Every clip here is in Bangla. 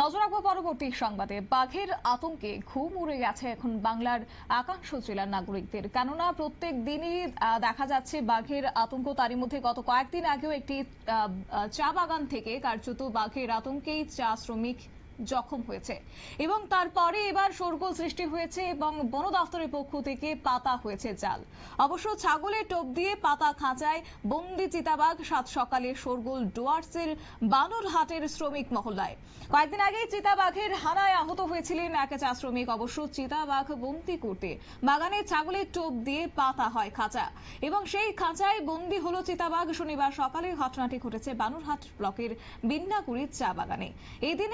নজর রাখব পরবর্তী সংবাদে। বাঘের আতঙ্কে ঘুম উড়ে গেছে এখন বাংলার একাংশ জেলার নাগরিকদের। কেননা প্রত্যেক দিনই দেখা যাচ্ছে বাঘের আতঙ্ক। তারই মধ্যে গত কয়েকদিন আগেও একটি চা বাগান থেকে কার্যত বাঘের আতঙ্কেই চা শ্রমিক জখম হয়েছে। এবং তারপরে এবার শোরগোল সৃষ্টি হয়েছে এবং বন দফতরের পক্ষ থেকে পাতা হয়েছে জাল। অবশ্য ছাগলের টোপ দিয়ে পাতা খাঁচায় বন্দি চিতাবাঘ সাত সকালে শোরগোল ডুয়ার্সের বানরহাটের শ্রমিক মহল্লায়। কয়েকদিন আগে চিতাবাঘের হানায় আহত হয়েছিলেন এক চা শ্রমিক। অবশ্য চিতাবাঘ বন্দি করতে বাগানে ছাগলের টোপ দিয়ে পাতা হয় খাঁচা। এবং সেই খাঁচায় বন্দি হলো চিতাবাঘ। শনিবার সকালে ঘটনাটি ঘটেছে বানুরহাট ব্লকের বিন্নাগুড়ির চা বাগানে। এদিন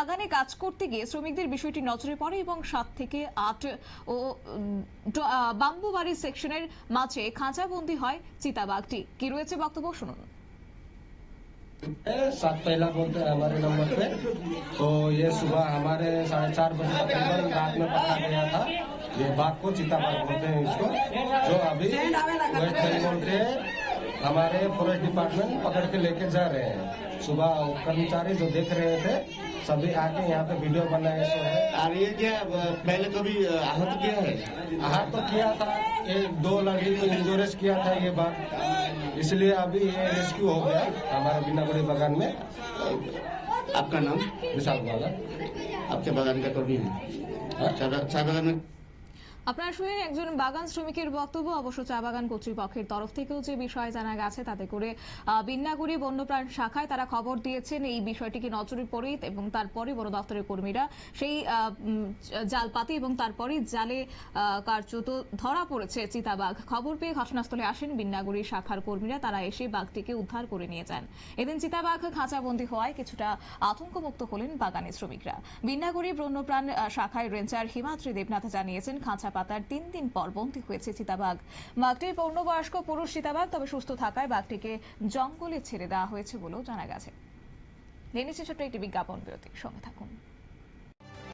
বাগানে কাজ করতে গিয়ে শ্রমিকদের বিষয়টি নজরে পড়ে এবং সাত থেকে আট ও উম, ড- আহ, বাম্বুবাড়ি সেকশনের মাঝে খাঁচাবন্দি হয় চিতাবাঘটি কি রয়েছে বক্তব্য শুনুন सात पहला बोलते हैं हमारे नंबर पे तो ये सुबह हमारे साढ़े चार बजे तकरीबन रात में पकड़ा गया था ये बाघ को चीता बाघ बोलते हैं इसको जो अभी वेस्ट बंगाल के हमारे फॉरेस्ट डिपार्टमेंट पकड़ के लेके जा रहे हैं। सुबह कर्मचारी जो देख रहे थे सभी आके यहाँ पे वीडियो बनाए सो है। और ये क्या पहले कभी अ, आहत किया है? हाथ तो किया था एक दो लड़की को इंश्योरेंस किया था ये बात। इसलिए अभी ये रेस्क्यू हो गया हमारे बिनागुड़ी बागान में। आपका नाम? विशाल बागा आपके बगान का कर्मी है। हाँ? चाय चाय बागान में আপনারা শুনেন একজন বাগান শ্রমিকের বক্তব্য অবশ্য চা বাগান কর্তৃপক্ষের তরফ থেকেও যে বিষয় জানা গেছে তাতে করে আহ, বিন্নাগুড়ি বন্যপ্রাণ শাখায় তারা খবর দিয়েছেন। এই বিষয়টিকে নজরে পড়ে এবং তারপরে বন দপ্তরের কর্মীরা সেই জাল পাতি এবং তারপরে জালে কার্যত ধরা পড়েছে চিতাবাঘ। খবর পেয়ে ঘটনাস্থলে আসেন বিন্নাগুড়ি শাখার কর্মীরা। তারা এসে বাঘটিকে উদ্ধার করে নিয়ে যান। এদিন চিতাবাঘ খাঁচাবন্দি হওয়ায় কিছুটা আতঙ্কমুক্ত হলেন বাগানের শ্রমিকরা। বিন্নাগুড়ি বন্যপ্রাণ শাখায় রেঞ্জার হিমাদ্রি দেবনাথ জানিয়েছেন খাঁচা পাতার তিন দিন পর বন্দী হয়েছে চিতাবাঘ। বাঘটির পূর্ণবয়স্ক পুরুষ চিতাবাঘ তবে সুস্থ থাকায় বাঘটিকে জঙ্গলে ছেড়ে দেওয়া হয়েছে বলেও জানা গেছে। ছোট্ট একটি বিজ্ঞাপন বিরতি সঙ্গে থাকুন।